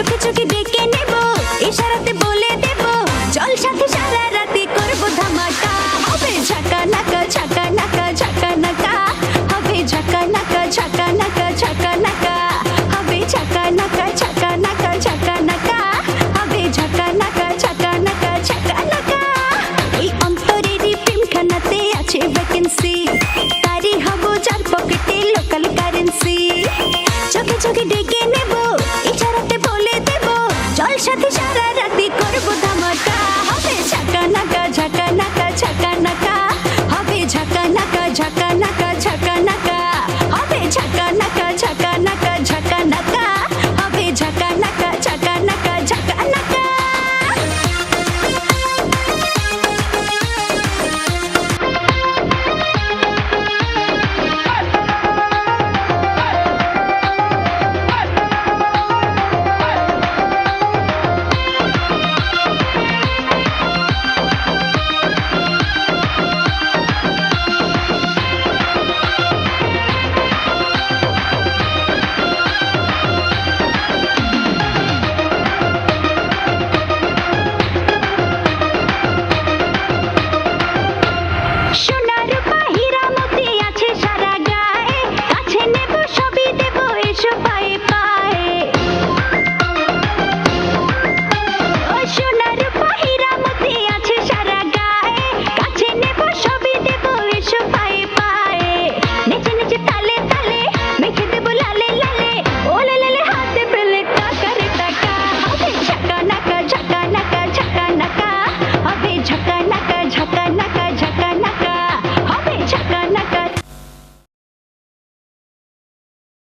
চোখে চোখে ডেকে নেব, ইশারাতে বলে দেব জল সাথে সারা রাতে করব ধামাকা। হবে ঝাঁকা নাকা ঝাঁকা নাকা ঝাঁকা নাকা হবে ঝাঁকা নাকা ঝাঁকা নাকা ঝাঁকা নাকা হবে ঝাঁকা নাকা ঝাঁকা নাকা ঝাঁকা নাকা হবে ঝাঁকা নাকা ঝাঁকা নাকা ঝাঁকা নাকা এই অন্তরেরই প্রেমখানাতে আছে ভ্যাকেন্সি তারি হব যার পকেটে লোকাল কারেন্সি চোখে চোখে ডেকে নেব ¡Cállate